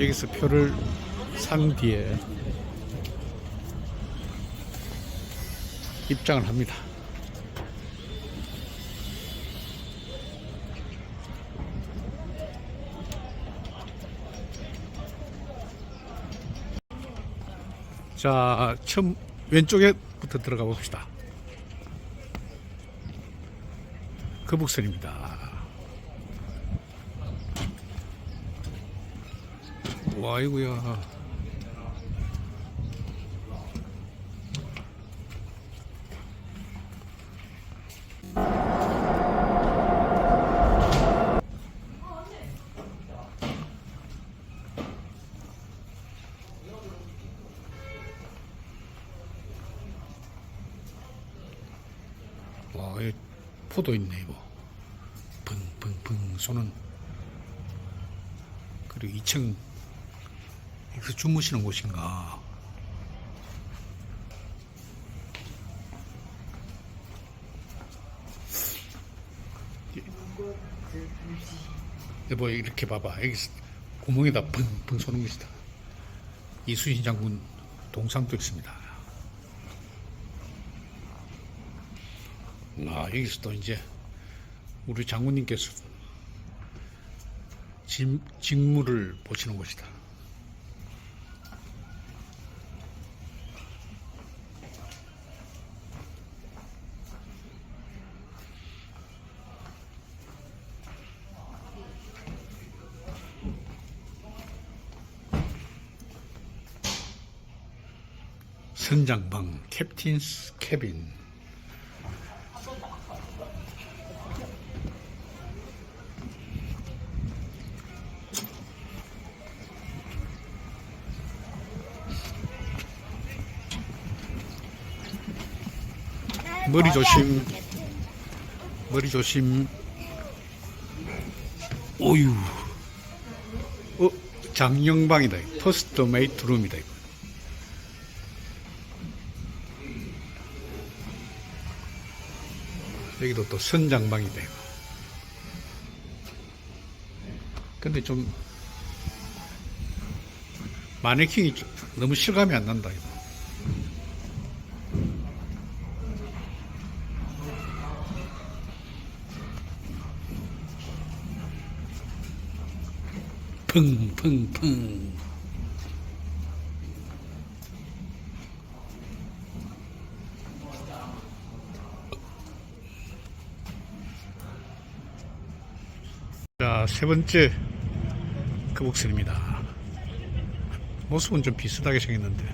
여기서 표를 산 뒤에 입장을 합니다. 자, 처음 왼쪽에부터 들어가 봅시다. 거북선입니다. 와, 이구야. 와, 이 포도 있네, 이거. 붕붕붕 쏘는. 그리고 2층, 여기서 주무시는 곳인가. 여보, 이렇게 봐봐. 여기 구멍에다 붕붕 쏘는 것이다. 이수신 장군 동상도 있습니다. 아, 여기서 또 이제 우리 장군님께서 직, 직무를 보시는 곳이다. 선장방 캡틴스 캐빈 머리 조심. 머리 조심. 오유. 어, 장영방이다. 퍼스트 메이트 룸이다. 이거. 여기도 또 선장방이다. 이거. 근데 좀 마네킹이 좀 너무 실감이 안 난다. 이거. 펑펑펑 자, 세 번째 거북선입니다. 모습은 좀 비슷하게 생겼는데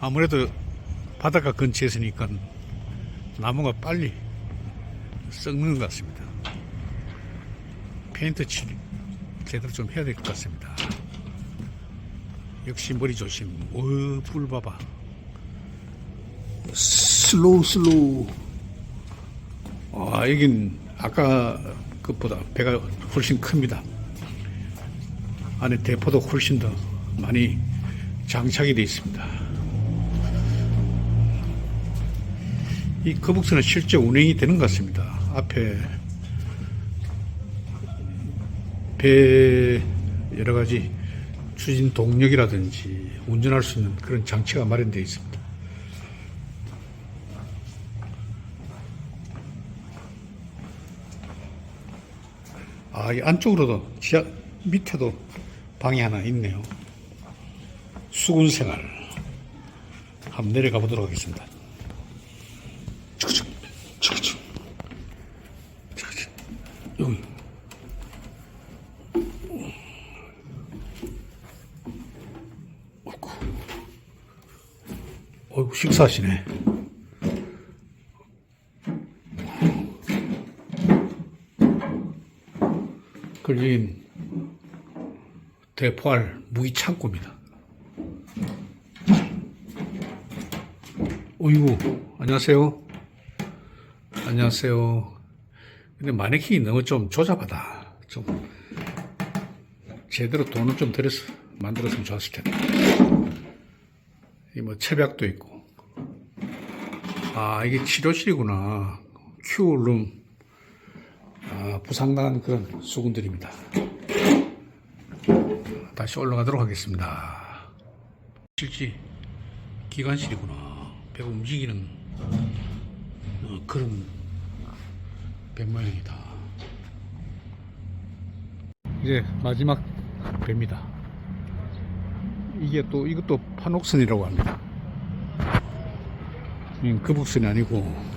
아무래도 바닷가 근처에 있으니까 나무가 빨리 썩는 것 같습니다. 페인트 칠 제대로 좀 해야 될 것 같습니다. 역시 머리 조심. 오, 뿔 봐봐. 슬로우 슬로우. 아, 여긴 아까 것보다 배가 훨씬 큽니다. 안에 대포도 훨씬 더 많이 장착이 되어 있습니다. 이 거북선은 실제 운행이 되는 것 같습니다. 앞에 배 여러 가지 추진 동력이라든지 운전할 수 있는 그런 장치가 마련되어 있습니다. 아, 이 안쪽으로도 지하 밑에도 방이 하나 있네요. 수군 생활. 한번 내려가 보도록 하겠습니다. 쭉쭉, 쭉쭉, 쭉쭉. 여기. 어이구, 식사하시네. 걸린 대포할 무기 창고입니다. 어이구, 안녕하세요. 안녕하세요. 근데 마네킹이 너무 좀 조잡하다. 좀 제대로 돈을 좀 들여서 만들었으면 좋았을 텐데. 이 뭐 채벽도 있고. 아 이게 치료실이구나. 큐룸. 아 부상당한 그런 수군들입니다. 다시 올라가도록 하겠습니다. 실지 기관실이구나. 배가 움직이는 어, 그런 배 모양이다. 이제 마지막 배입니다. 이게 또 이것도 판옥선이라고 합니다. 음, 거북선이 아니고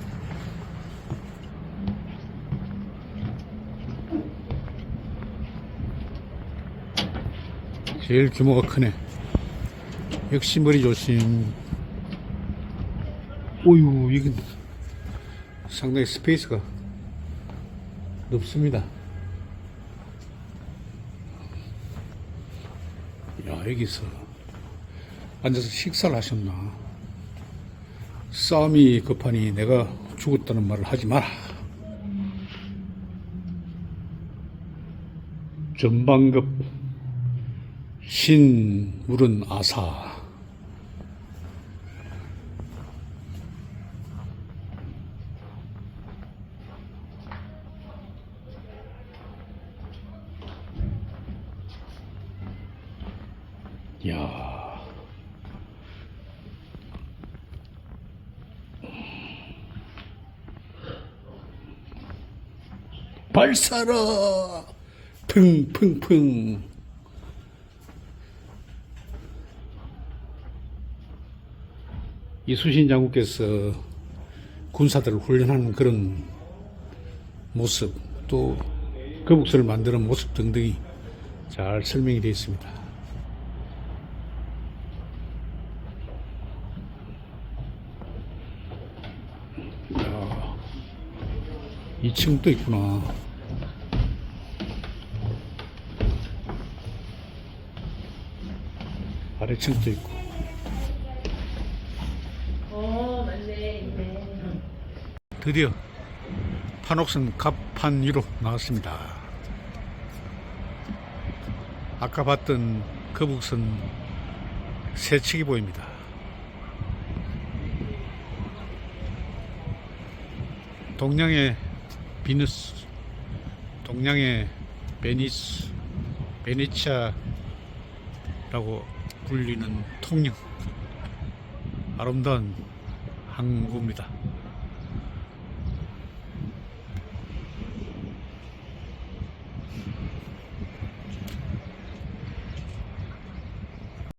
제일 규모가 크네. 역시 머리 조심. 오유, 이건 상당히 스페이스가 높습니다. 야, 여기서 앉아서 식사를 하셨나? 싸움이 급하니 내가 죽었다는 말을 하지 마라. 전방급 신물은 아사. 야. 발사라! พึ่พึ่พึ่. 이수신 장군께서 군사들을 훈련하는 그런 모습, 또 거북선을 만드는 모습 등등이 잘 설명이 되어 있습니다. 야, 2층도 있구나. 아래층도 있고. 어, 맞네. 네. 드디어 판옥선 갑판 위로 나왔습니다. 아까 봤던 거북선 세척이 보입니다. 동양의 비누스, 동양의 베니스, 베네치아라고 불리는 통영. 아름다운 항구입니다.